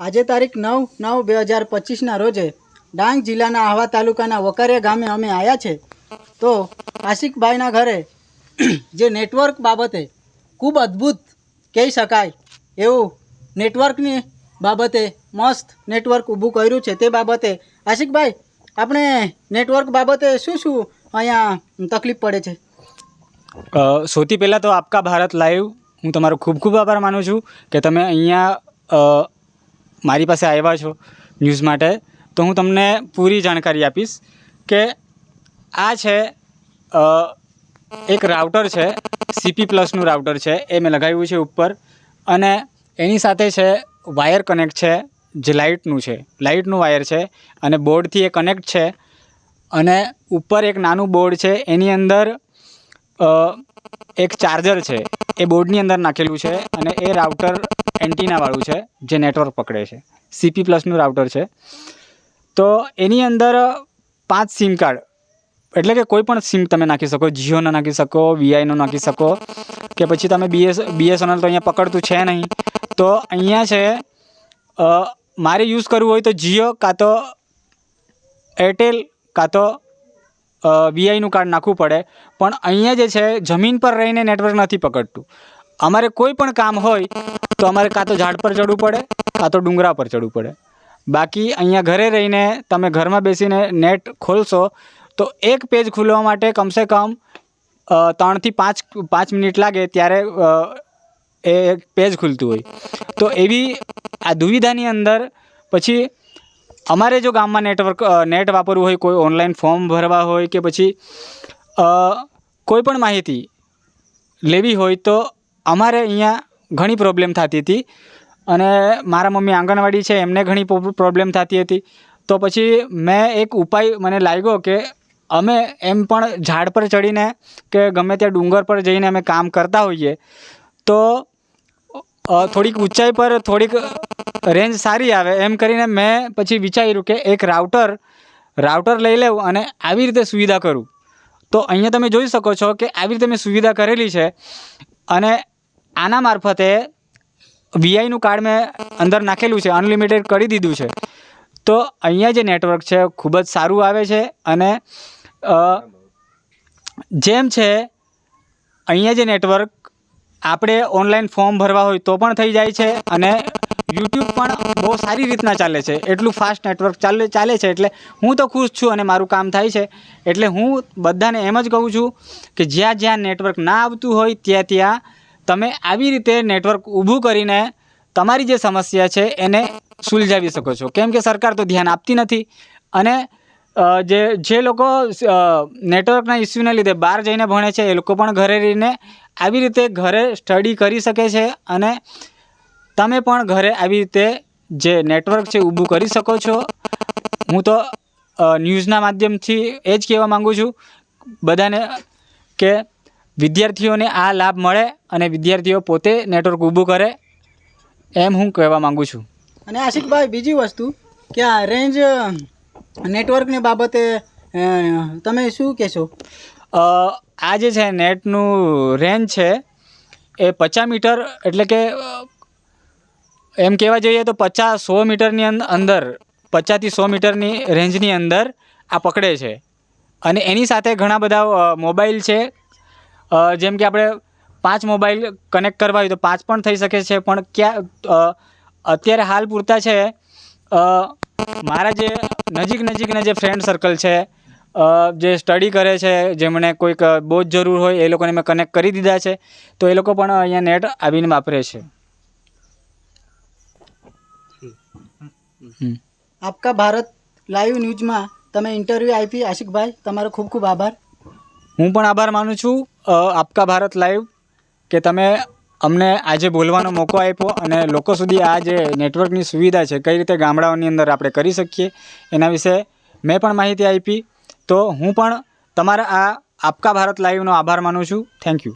આજે તારીખ નવ નવ બે હજાર પચીસના રોજે ડાંગ જિલ્લાના આહવા તાલુકાના વકારિયા ગામે અમે આવ્યા છે. તો આશિકભાઈના ઘરે જે નેટવર્ક બાબતે ખૂબ અદ્ભુત કહી શકાય એવું નેટવર્કની બાબતે મસ્ત નેટવર્ક ઊભું કર્યું છે તે બાબતે. આશિકભાઈ, આપણે નેટવર્ક બાબતે શું શું અહીંયા તકલીફ પડે છે. સૌથી પહેલાં તો આપકા ભારત લાઈવ. હું તમારો ખૂબ ખૂબ આભાર માનું છું કે તમે અહીંયા મારી પાસે આવ્યા છો ન્યૂઝ માટે. તો હું તમને પૂરી જાણકારી આપીશ કે આ છે એક રાઉટર છે સીપી પ્લસનું રાઉટર છે. એ મેં લગાવ્યું છે ઉપર. અને એની સાથે છે, વાયર કનેક્ટ છે, જે લાઇટનું છે. લાઇટનું વાયર છે અને બોર્ડથી એ કનેક્ટ છે. અને ઉપર એક નાનું બોર્ડ છે, એની અંદર એક ચાર્જર છે. એ બોર્ડની અંદર નાખેલું છે અને એ રાઉટર એન્ટીનાવાળું છે, જે નેટવર્ક પકડે છે. સીપી પ્લસનું રાઉટર છે. તો એની અંદર પાંચ સિમ કાર્ડ એટલે કે કોઈ પણ સિમ તમે નાખી શકો જીઓનો નાખી શકો વીઆઈનો નાખી શકો, કે પછી તમે બીએસ બીએસએનએલ તો અહીંયા પકડતું છે નહીં. તો અહીંયા છે મારે યુઝ કરવું હોય તો જીઓ કાં તો એરટેલ કાં તો વીઆઈનું કાર્ડ નાખવું પડે. પણ અહીંયા જે છે, જમીન પર રહીને નેટવર્ક નથી પકડતું. અમારે કોઈ પણ કામ હોય, તો અમારે કાં તો ઝાડ પર ચડવું પડે, કાં તો ડુંગરા પર ચડવું પડે. બાકી અહીંયા ઘરે રહીને તમે ઘરમાં બેસીને નેટ ખોલશો, તો એક પેજ ખોલવા માટે કમસે કમ ત્રણથી પાંચ પાંચ મિનિટ લાગે ત્યારે એ પેજ ખુલતું હોય. તો એવી આ દુવિધાની અંદર પછી અમારે જો ગામમાં નેટવર્ક નેટ વાપરવું હોય, કોઈ ઓનલાઈન ફોર્મ ભરવા હોય કે પછી કોઈ પણ માહિતી લેવી હોય તો અમારે અહીંયા ઘણી પ્રોબ્લેમ થતી હતી. અને મારા મમ્મી આંગણવાડી છે, એમને ઘણી પ્રોબ્લેમ થતી હતી. તો પછી મેં એક ઉપાય મને લાગ્યો કે અમે એમ પણ ઝાડ પર ચડીને કે ગમે ત્યાં ડુંગર પર જઈને અમે કામ કરતા હોઈએ, તો થોડીક ઊંચાઈ પર થોડીક રેન્જ સારી આવે. એમ કરીને મેં પછી વિચાર્યું કે એક રાઉટર રાઉટર લઈ લેવું અને આવી રીતે સુવિધા કરું. તો અહીંયા તમે જોઈ શકો છો કે આવી રીતે મેં સુવિધા કરેલી છે અને આના મારફતે વીઆઈનું કાર્ડ મેં અંદર નાખેલું છે, અનલિમિટેડ કરી દીધું છે. તો અહીંયા જે નેટવર્ક છે ખૂબ જ સારું આવે છે અને જેમ છે, અહીંયા જે નેટવર્ક આપણે ઓનલાઈન ફોર્મ ભરવા હોય તો પણ થઈ જાય છે અને યુટ્યુબ પણ બહુ સારી રીતના ચાલે છે. એટલું ફાસ્ટ નેટવર્ક ચાલે ચાલે છે એટલે હું તો ખુશ છું અને મારું કામ થાય છે. એટલે હું બધાને એમ જ કહું છું કે જ્યાં જ્યાં નેટવર્ક ના આવતું હોય ત્યાં ત્યાં તમે આવી રીતે નેટવર્ક ઊભું કરીને તમારી જે સમસ્યા છે એને સુલઝાવી શકો છો. કેમ કે સરકાર તો ધ્યાન આપતી નથી અને જે જે લોકો નેટવર્કના ઇસ્યુને લીધે બહાર જઈને ભણે છે, એ લોકો પણ ઘરે રહીને આવી રીતે ઘરે સ્ટડી કરી શકે છે અને તમે પણ ઘરે આવી રીતે જે નેટવર્ક છે ઊભું કરી શકો છો. હું તો ન્યૂઝના માધ્યમથી એ જ કહેવા માગું છું બધાને કે વિદ્યાર્થીઓને આ લાભ મળે અને વિદ્યાર્થીઓ પોતે નેટવર્ક ઊભું કરે એમ હું કહેવા માગું છું. અને આશિકભાઈ, બીજી વસ્તુ કે આ રેન્જ નેટવર્કની બાબતે તમે શું કહેશો? આ જે છે નેટનું રેન્જ છે, એ પચાસ મીટર એટલે કે એમ કહેવા જઈએ તો પચાસ સો મીટરની અંદર, પચાસથી સો મીટરની રેન્જની અંદર આ પકડે છે. અને એની સાથે ઘણા બધા મોબાઈલ છે. જેમ કે આપણે પાંચ મોબાઈલ કનેક્ટ કરવા હોય તો પાંચ પણ થઈ શકે છે, પણ ક્યાં અત્યારે હાલ પૂરતા છે. મારા જે નજીક નજીકના જે ફ્રેન્ડ સર્કલ છે જે સ્ટડી કરે છે જેમણે કોઈક બહુ જ જરૂર હોય એ લોકોને મેં કનેક્ટ કરી દીધા છે. તો એ લોકો પણ અહીંયા નેટ આવીને વાપરે છે. આપકા ભારત લાઈવ ન્યૂઝમાં તમે ઇન્ટરવ્યૂ આપી આશિકભાઈ તમારો ખૂબ ખૂબ આભાર. હું પણ આભાર માનું છું. આપકા ભારત લાઈવ કે તમે અમને આજે બોલવાનો મોકો આપ્યો અને લોકો સુધી આ જે નેટવર્કની સુવિધા છે, કઈ રીતે ગામડાઓની અંદર આપણે કરી શકીએ એના વિશે મેં પણ માહિતી આપી. તો હું પણ તમારા આ આપકા ભારત લાઈવનો આભાર માનું છું. Thank you